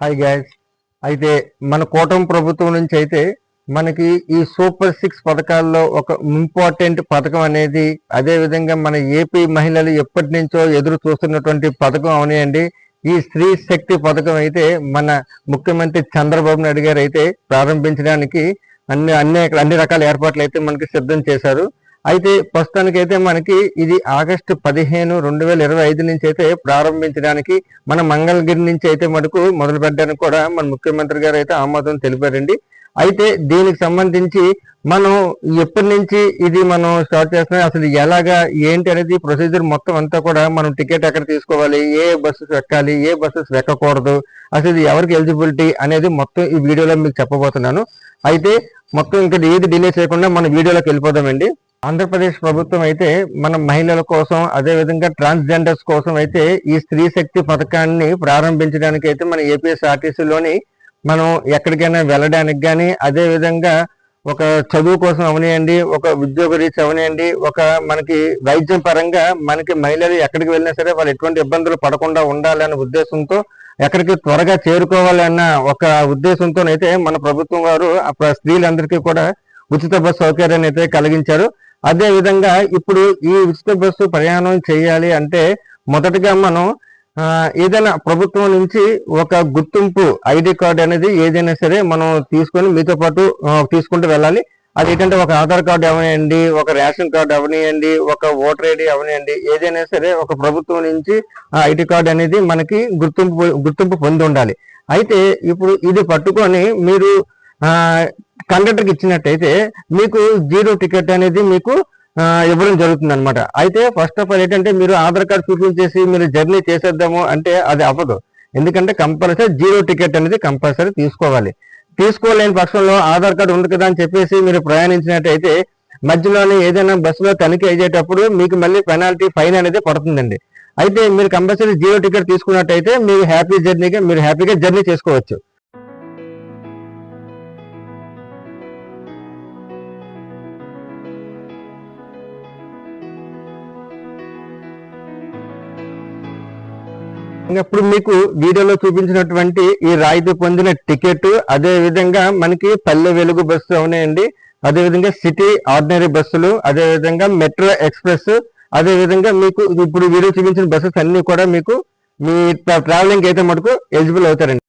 Hi gas అయితే మన కూటమి ప్రభుత్వం నుంచి అయితే మనకి ఈ సూపర్ సిక్స్ పథకాల్లో ఒక ఇంపార్టెంట్ పథకం అనేది అదే విధంగా మన ఏపీ మహిళలు ఎప్పటి నుంచో ఎదురు చూస్తున్నటువంటి పథకం అవనియండి ఈ స్త్రీ శక్తి పథకం అయితే మన ముఖ్యమంత్రి చంద్రబాబు నాయుడు గారు అయితే ప్రారంభించడానికి అన్ని అన్ని అన్ని రకాల ఏర్పాట్లు అయితే మనకి సిద్ధం చేశారు. అయితే ప్రస్తుతానికైతే మనకి ఇది ఆగస్టు పదిహేను రెండు వేల ఇరవై ఐదు నుంచి అయితే ప్రారంభించడానికి మన మంగళగిరి నుంచి అయితే మటుకు మొదలు పెట్టడానికి కూడా మన ముఖ్యమంత్రి గారు అయితే ఆమోదం తెలిపారండి. అయితే దీనికి సంబంధించి మనం ఎప్పటి నుంచి ఇది మనం స్టార్ట్ చేస్తున్నాం అసలు ఎలాగా ఏంటి అనేది ప్రొసీజర్ మొత్తం అంతా కూడా మనం టికెట్ ఎక్కడ తీసుకోవాలి ఏ బస్సెస్ ఎక్కాలి ఏ బస్సెస్ ఎక్కకూడదు అసలు ఇది ఎవరికి ఎలిజిబిలిటీ అనేది మొత్తం ఈ వీడియోలో మీకు చెప్పబోతున్నాను. అయితే మొత్తం ఇంకా ఏది డిలే చేయకుండా మన వీడియోలోకి వెళ్ళిపోదామండి. ఆంధ్రప్రదేశ్ ప్రభుత్వం అయితే మన మహిళల కోసం అదే విధంగా ట్రాన్స్జెండర్స్ కోసం అయితే ఈ స్త్రీ శక్తి పథకాన్ని ప్రారంభించడానికి అయితే మన ఏపీఎస్ఆర్టీసీలోని మనం ఎక్కడికైనా వెళ్ళడానికి కానీ అదే విధంగా ఒక చదువు కోసం అవనియండి ఒక ఉద్యోగ రీచ్ అవనియండి ఒక మనకి వైద్యం పరంగా మనకి మహిళలు ఎక్కడికి వెళ్ళినా సరే వాళ్ళు ఎటువంటి ఇబ్బందులు పడకుండా ఉండాలనే ఉద్దేశంతో ఎక్కడికి త్వరగా చేరుకోవాలన్న ఒక ఉద్దేశంతోనైతే మన ప్రభుత్వం వారు స్త్రీలందరికీ కూడా ఉచిత బస్సు సౌకర్యాన్ని అయితే కలిగించారు. అదే విధంగా ఇప్పుడు ఈ ఉచిత బస్సు ప్రయాణం చేయాలి అంటే మొదటగా మనం ఏదైనా ప్రభుత్వం నుంచి ఒక గుర్తింపు ఐడి కార్డు అనేది ఏదైనా సరే మనం తీసుకొని మీతో పాటు తీసుకుంటూ వెళ్ళాలి. అది ఏంటంటే ఒక ఆధార్ కార్డు అవనియండి ఒక రేషన్ కార్డు అవనియండి ఒక ఓటర్ ఐడి అవనియండి ఏదైనా సరే ఒక ప్రభుత్వం నుంచి ఐడి కార్డు అనేది మనకి గుర్తింపు గుర్తింపు పొంది ఉండాలి. అయితే ఇప్పుడు ఇది పట్టుకొని మీరు కండక్టర్కి ఇచ్చినట్టయితే మీకు జీరో టికెట్ అనేది మీకు ఇవ్వడం జరుగుతుంది అనమాట అయితే ఫస్ట్ ఆఫ్ ఆల్ ఏంటంటే మీరు ఆధార్ కార్డ్ చూపించేసి మీరు జర్నీ చేసేద్దాము అంటే అది అవ్వదు. ఎందుకంటే కంపల్సరీ జీరో టికెట్ అనేది కంపల్సరీ తీసుకోవాలి. తీసుకోలేని పక్షంలో ఆధార్ కార్డు ఉంది కదా అని చెప్పేసి మీరు ప్రయాణించినట్టయితే మధ్యలోనే ఏదైనా బస్సులో తనిఖీ అయ్యేటప్పుడు మీకు మళ్ళీ పెనాల్టీ ఫైన్ అనేది పడుతుందండి. అయితే మీరు కంపల్సరీ జీరో టికెట్ తీసుకున్నట్టయితే మీరు హ్యాపీ జర్నీగా మీరు హ్యాపీగా జర్నీ చేసుకోవచ్చు. ఇప్పుడు మీకు వీడియోలో చూపించినటువంటి ఈ రాయితీ పొందిన టికెట్ అదే విధంగా మనకి పల్లె వెలుగు బస్సు ఉన్నాయండి. అదే విధంగా సిటీ ఆర్డినరీ బస్సులు అదే విధంగా మెట్రో ఎక్స్ప్రెస్ అదే విధంగా మీకు ఇప్పుడు వీడియో చూపించిన బస్సెస్ అన్ని కూడా మీకు మీ ట్రావెలింగ్ అయితే మటుకు ఎలిజిబుల్ అవుతారండి.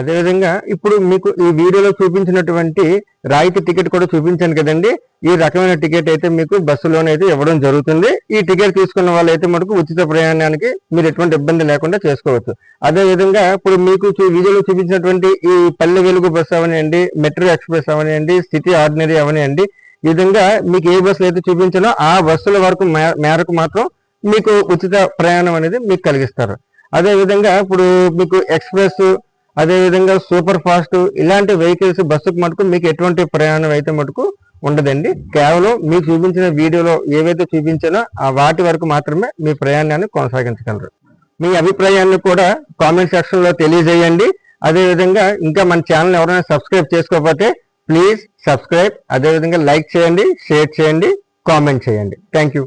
అదేవిధంగా ఇప్పుడు మీకు ఈ వీడియోలో చూపించినటువంటి రాయితీ టికెట్ కూడా చూపించాను కదండి. ఈ రకమైన టికెట్ అయితే మీకు బస్సులోనే అయితే ఇవ్వడం జరుగుతుంది. ఈ టికెట్ తీసుకున్న వాళ్ళైతే మనకు ఉచిత ప్రయాణానికి మీరు ఎటువంటి ఇబ్బంది లేకుండా చేసుకోవచ్చు. అదే విధంగా ఇప్పుడు మీకు వీడియోలో చూపించినటువంటి ఈ పల్లె వెలుగు బస్సు అవనివ్వండి మెట్రో ఎక్స్ప్రెస్ అవనివ్వండి సిటీ ఆర్డినరీ అవనివ్వండి ఈ విధంగా మీకు ఏ బస్సులు అయితే చూపించాలో ఆ బస్సుల వరకు మేరకు మాత్రం మీకు ఉచిత ప్రయాణం అనేది మీకు కలిగిస్తారు. అదేవిధంగా ఇప్పుడు మీకు ఎక్స్ప్రెస్ అదేవిధంగా సూపర్ ఫాస్ట్ ఇలాంటి వెహికల్స్ బస్సుకు మటుకు మీకు ఎటువంటి ప్రయాణం అయితే మటుకు ఉండదండి. కేవలం మీకు చూపించిన వీడియోలో ఏవైతే చూపించానో ఆ వాటి వరకు మాత్రమే మీ ప్రయాణాన్ని కొనసాగించగలరు. మీ అభిప్రాయాన్ని కూడా కామెంట్ సెక్షన్లో తెలియజేయండి. అదేవిధంగా ఇంకా మన ఛానల్ ఎవరైనా సబ్స్క్రైబ్ చేసుకోకపోతే ప్లీజ్ సబ్స్క్రైబ్ అదేవిధంగా లైక్ చేయండి షేర్ చేయండి కామెంట్ చేయండి. Thank you